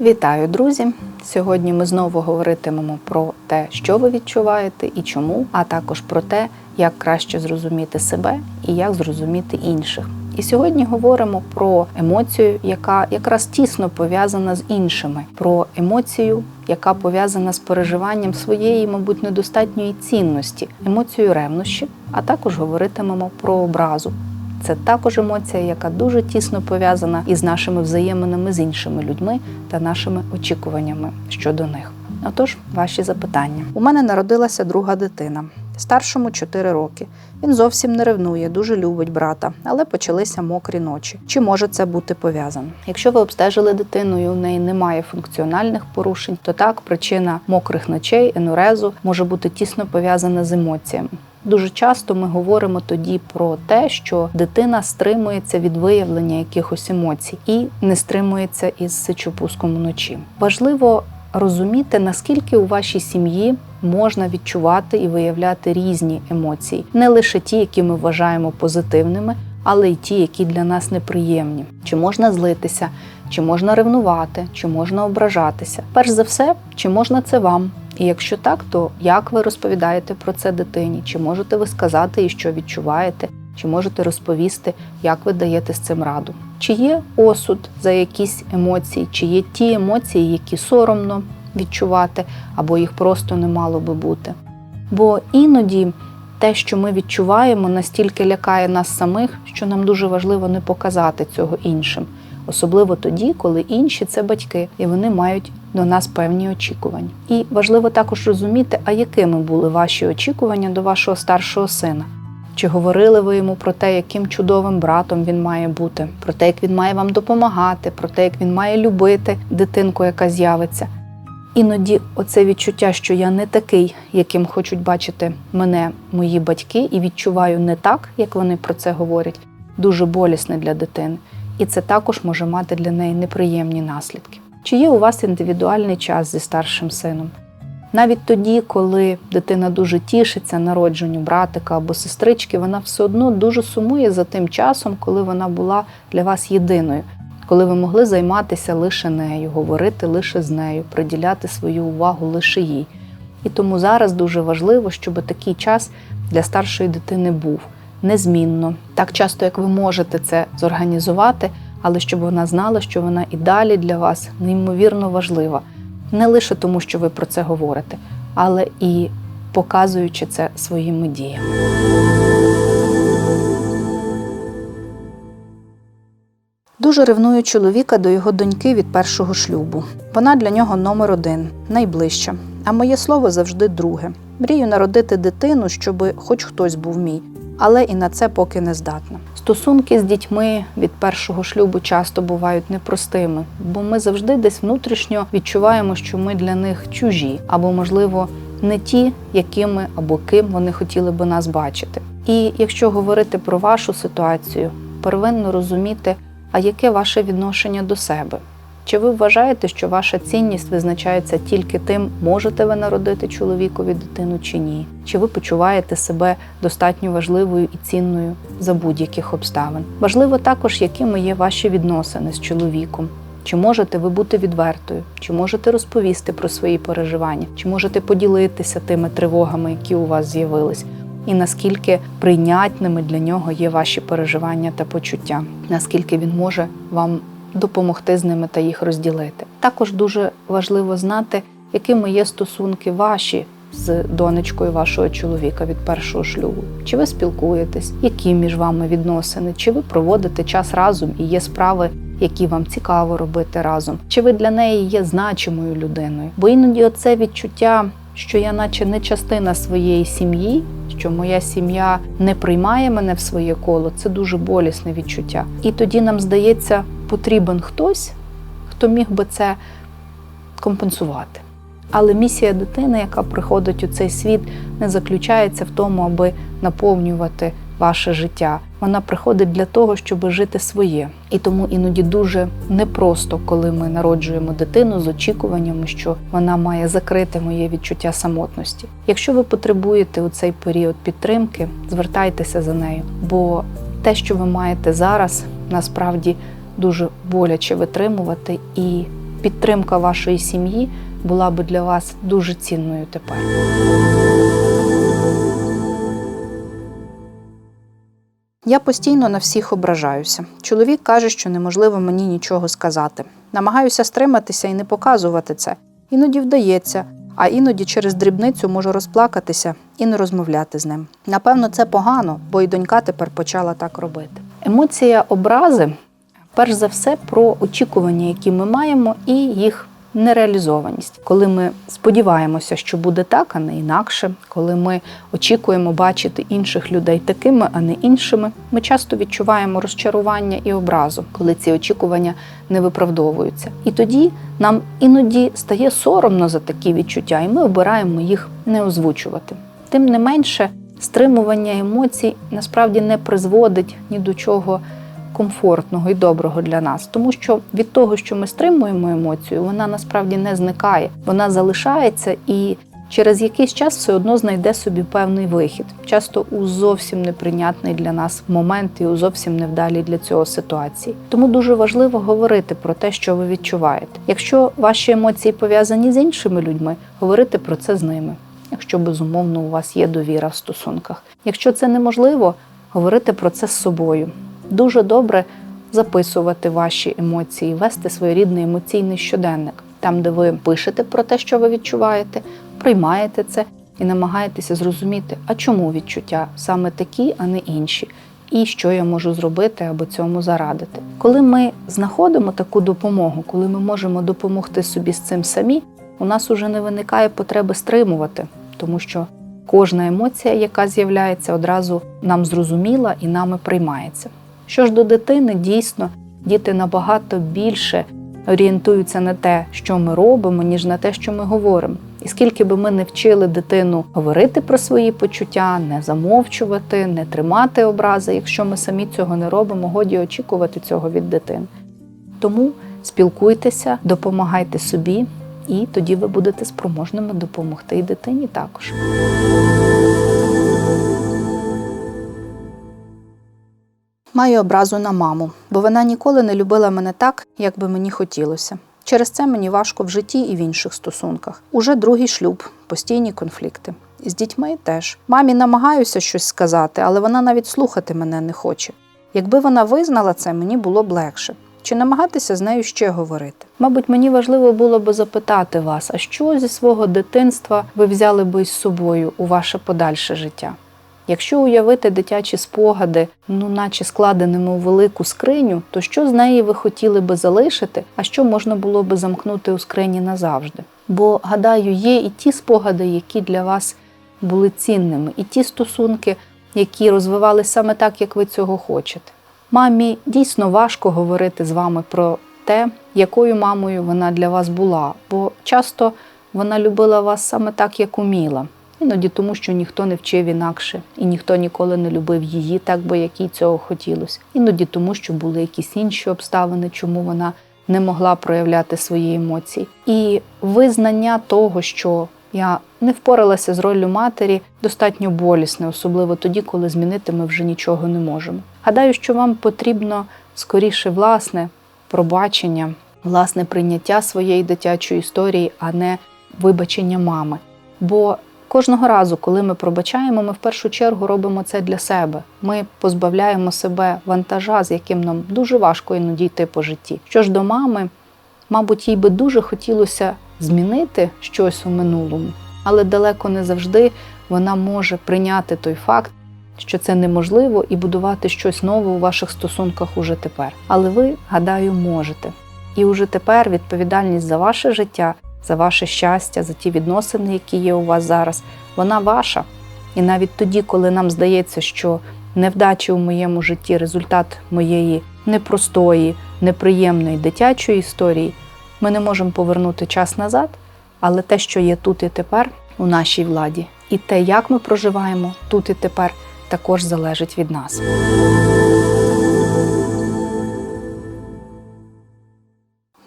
Вітаю, друзі! Сьогодні ми знову говоритимемо про те, що ви відчуваєте і чому, а також про те, як краще зрозуміти себе і як зрозуміти інших. І сьогодні говоримо про емоцію, яка якраз тісно пов'язана з іншими, про емоцію, яка пов'язана з переживанням своєї, мабуть, недостатньої цінності, емоцію ревнощі, а також говоритимемо про образу. Це також емоція, яка дуже тісно пов'язана із нашими взаєминами з іншими людьми та нашими очікуваннями щодо них. Отож, ваші запитання. У мене народилася друга дитина. Старшому 4 роки. Він зовсім не ревнує, дуже любить брата, але почалися мокрі ночі. Чи може це бути пов'язано? Якщо ви обстежили дитину і у неї немає функціональних порушень, то так причина мокрих ночей, енурезу може бути тісно пов'язана з емоціями. Дуже часто ми говоримо тоді про те, що дитина стримується від виявлення якихось емоцій і не стримується із сечопуском вночі. Важливо розуміти, наскільки у вашій сім'ї можна відчувати і виявляти різні емоції, не лише ті, які ми вважаємо позитивними, але й ті, які для нас неприємні. Чи можна злитися, чи можна ревнувати, чи можна ображатися. Перш за все, чи можна це вам? І якщо так, то як ви розповідаєте про це дитині? Чи можете ви сказати і що відчуваєте? Чи можете розповісти, як ви даєте з цим раду? Чи є осуд за якісь емоції, чи є ті емоції, які соромно відчувати, або їх просто не мало би бути? Бо іноді те, що ми відчуваємо, настільки лякає нас самих, що нам дуже важливо не показати цього іншим, особливо тоді, коли інші це батьки, і вони мають до нас певні очікування. І важливо також розуміти, а якими були ваші очікування до вашого старшого сина. Чи говорили ви йому про те, яким чудовим братом він має бути, про те, як він має вам допомагати, про те, як він має любити дитинку, яка з'явиться? Іноді оце відчуття, що я не такий, яким хочуть бачити мене мої батьки, і відчуваю не так, як вони про це говорять, дуже болісне для дитини. І це також може мати для неї неприємні наслідки. Чи є у вас індивідуальний час зі старшим сином? Навіть тоді, коли дитина дуже тішиться народженню братика або сестрички, вона все одно дуже сумує за тим часом, коли вона була для вас єдиною, коли ви могли займатися лише нею, говорити лише з нею, приділяти свою увагу лише їй. І тому зараз дуже важливо, щоб такий час для старшої дитини був незмінно, так часто, як ви можете це зорганізувати, але щоб вона знала, що вона і далі для вас неймовірно важлива не лише тому, що ви про це говорите, але і показуючи це своїми діями. Дуже ревную чоловіка до його доньки від першого шлюбу. Вона для нього номер один, найближча. А моє слово завжди друге. Мрію народити дитину, щоб хоч хтось був мій, але і на це поки не здатна. Стосунки з дітьми від першого шлюбу часто бувають непростими, бо ми завжди десь внутрішньо відчуваємо, що ми для них чужі, або, можливо, не ті, якими або ким вони хотіли би нас бачити. І якщо говорити про вашу ситуацію, первинно розуміти, а яке ваше відношення до себе. Чи ви вважаєте, що ваша цінність визначається тільки тим, можете ви народити чоловікові дитину чи ні? Чи ви почуваєте себе достатньо важливою і цінною за будь-яких обставин? Важливо також, якими є ваші відносини з чоловіком. Чи можете ви бути відвертою, чи можете розповісти про свої переживання, чи можете поділитися тими тривогами, які у вас з'явились, і наскільки прийнятними для нього є ваші переживання та почуття, наскільки він може вам допомогти з ними та їх розділити. Також дуже важливо знати, якими є стосунки ваші з донечкою вашого чоловіка від першого шлюбу. Чи ви спілкуєтесь, які між вами відносини, чи ви проводите час разом і є справи, які вам цікаво робити разом, чи ви для неї є значимою людиною? Бо іноді оце відчуття. Що я, наче не частина своєї сім'ї, що моя сім'я не приймає мене в своє коло, це дуже болісне відчуття. І тоді нам здається, потрібен хтось, хто міг би це компенсувати. Але місія дитини, яка приходить у цей світ, не заключається в тому, аби наповнювати ваше життя. Вона приходить для того, щоб жити своє. І тому іноді дуже непросто, коли ми народжуємо дитину з очікуваннями, що вона має закрити моє відчуття самотності. Якщо ви потребуєте у цей період підтримки, звертайтеся за нею, бо те, що ви маєте зараз, насправді дуже боляче витримувати і підтримка вашої сім'ї була би для вас дуже цінною тепер. Я постійно на всіх ображаюся. Чоловік каже, що неможливо мені нічого сказати. Намагаюся стриматися і не показувати це. Іноді вдається, а іноді через дрібницю можу розплакатися і не розмовляти з ним. Напевно, це погано, бо і донька тепер почала так робити. Емоція образи перш за все про очікування, які ми маємо, і їх нереалізованість. Коли ми сподіваємося, що буде так, а не інакше, коли ми очікуємо бачити інших людей такими, а не іншими, ми часто відчуваємо розчарування і образу, коли ці очікування не виправдовуються. І тоді нам іноді стає соромно за такі відчуття, і ми обираємо їх не озвучувати. Тим не менше, стримування емоцій насправді не призводить ні до чого комфортного і доброго для нас, тому що від того, що ми стримуємо емоцію, вона насправді не зникає, вона залишається і через якийсь час все одно знайде собі певний вихід, часто у зовсім неприйнятний для нас момент і у зовсім невдалій для цього ситуації. Тому дуже важливо говорити про те, що ви відчуваєте. Якщо ваші емоції пов'язані з іншими людьми, говорити про це з ними. Якщо безумовно у вас є довіра в стосунках. Якщо це неможливо, говорити про це з собою. Дуже добре записувати ваші емоції, вести своєрідний емоційний щоденник, там, де ви пишете про те, що ви відчуваєте, приймаєте це і намагаєтеся зрозуміти, а чому відчуття саме такі, а не інші, і що я можу зробити, аби цьому зарадити. Коли ми знаходимо таку допомогу, коли ми можемо допомогти собі з цим самі, у нас уже не виникає потреби стримувати, тому що кожна емоція, яка з'являється, одразу нам зрозуміла і нами приймається. Що ж до дитини, дійсно, діти набагато більше орієнтуються на те, що ми робимо, ніж на те, що ми говоримо. І скільки би ми не вчили дитину говорити про свої почуття, не замовчувати, не тримати образи, якщо ми самі цього не робимо, годі очікувати цього від дитини. Тому спілкуйтеся, допомагайте собі, і тоді ви будете спроможними допомогти і дитині також. Маю образу на маму, бо вона ніколи не любила мене так, як би мені хотілося. Через це мені важко в житті і в інших стосунках. Уже другий шлюб, постійні конфлікти. З дітьми теж. Мамі намагаюся щось сказати, але вона навіть слухати мене не хоче. Якби вона визнала це, мені було б легше. Чи намагатися з нею ще говорити? Мабуть, мені важливо було би запитати вас, а що зі свого дитинства ви взяли би із собою у ваше подальше життя? Якщо уявити дитячі спогади, ну наче складеними у велику скриню, то що з неї ви хотіли би залишити, а що можна було би замкнути у скрині назавжди? Бо, гадаю, є і ті спогади, які для вас були цінними, і ті стосунки, які розвивалися саме так, як ви цього хочете. Мамі дійсно важко говорити з вами про те, якою мамою вона для вас була, бо часто вона любила вас саме так, як уміла. Іноді тому, що ніхто не вчив інакше, і ніхто ніколи не любив її, так би як їй цього хотілося. Іноді тому, що були якісь інші обставини, чому вона не могла проявляти свої емоції. І визнання того, що я не впоралася з роллю матері, достатньо болісне, особливо тоді, коли змінити ми вже нічого не можемо. Гадаю, що вам потрібно скоріше власне пробачення, власне прийняття своєї дитячої історії, а не вибачення мами. Бо Кожного разу, коли ми пробачаємо, ми в першу чергу робимо це для себе. Ми позбавляємо себе вантажа, з яким нам дуже важко іноді йти по житті. Що ж до мами, мабуть, їй би дуже хотілося змінити щось у минулому, але далеко не завжди вона може прийняти той факт, що це неможливо, і будувати щось нове у ваших стосунках уже тепер. Але ви, гадаю, можете. І уже тепер відповідальність за ваше життя за ваше щастя, за ті відносини, які є у вас зараз, вона ваша. І навіть тоді, коли нам здається, що невдачі у моєму житті результат моєї непростої, неприємної дитячої історії, ми не можемо повернути час назад, але те, що є тут і тепер, у нашій владі, і те, як ми проживаємо тут і тепер, також залежить від нас.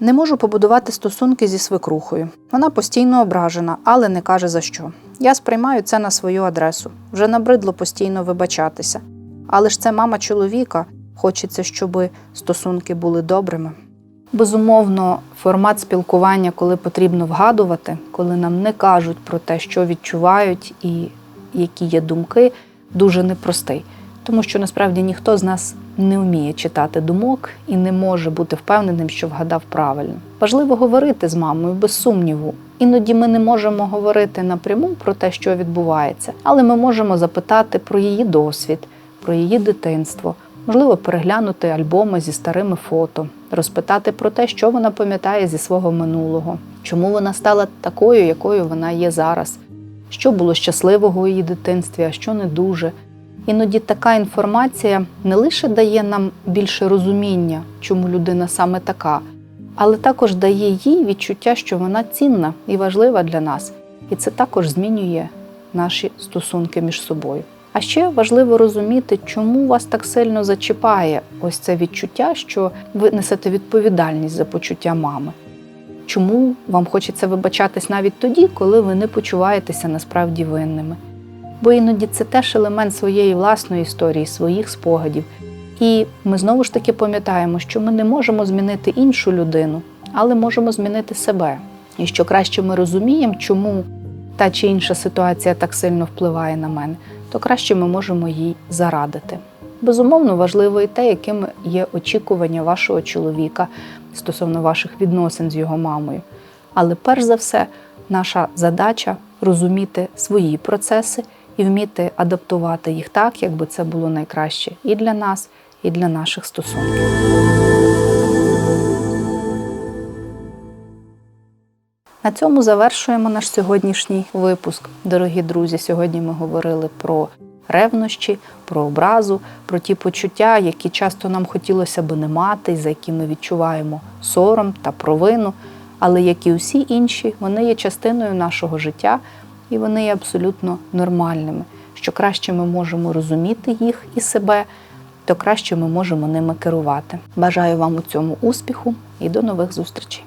Не можу побудувати стосунки зі свекрухою. Вона постійно ображена, але не каже за що. Я сприймаю це на свою адресу. Вже набридло постійно вибачатися. Але ж це мама чоловіка. Хочеться, щоб стосунки були добрими. Безумовно, формат спілкування, коли потрібно вгадувати, коли нам не кажуть про те, що відчувають і які є думки, дуже непростий. Тому що насправді ніхто з нас не вміє читати думок і не може бути впевненим, що вгадав правильно. Важливо говорити з мамою без сумніву. Іноді ми не можемо говорити напряму про те, що відбувається, але ми можемо запитати про її досвід, про її дитинство, можливо, переглянути альбоми зі старими фото, розпитати про те, що вона пам'ятає зі свого минулого, чому вона стала такою, якою вона є зараз, що було щасливого у її дитинстві, а що не дуже. Іноді така інформація не лише дає нам більше розуміння, чому людина саме така, але також дає їй відчуття, що вона цінна і важлива для нас. І це також змінює наші стосунки між собою. А ще важливо розуміти, чому вас так сильно зачіпає ось це відчуття, що ви несете відповідальність за почуття мами. Чому вам хочеться вибачатись навіть тоді, коли ви не почуваєтеся насправді винними? Бо іноді це теж елемент своєї власної історії, своїх спогадів. І ми знову ж таки пам'ятаємо, що ми не можемо змінити іншу людину, але можемо змінити себе. І що краще ми розуміємо, чому та чи інша ситуація так сильно впливає на мене, то краще ми можемо їй зарадити. Безумовно, важливо і те, якими є очікування вашого чоловіка стосовно ваших відносин з його мамою. Але перш за все, наша задача розуміти свої процеси і вміти адаптувати їх так, якби це було найкраще і для нас, і для наших стосунків. На цьому завершуємо наш сьогоднішній випуск. Дорогі друзі, сьогодні ми говорили про ревнощі, про образу, про ті почуття, які часто нам хотілося би не мати, за які ми відчуваємо сором та провину. Але як і усі інші, вони є частиною нашого життя і вони є абсолютно нормальними. Що краще ми можемо розуміти їх і себе, то краще ми можемо ними керувати. Бажаю вам у цьому успіху і до нових зустрічей!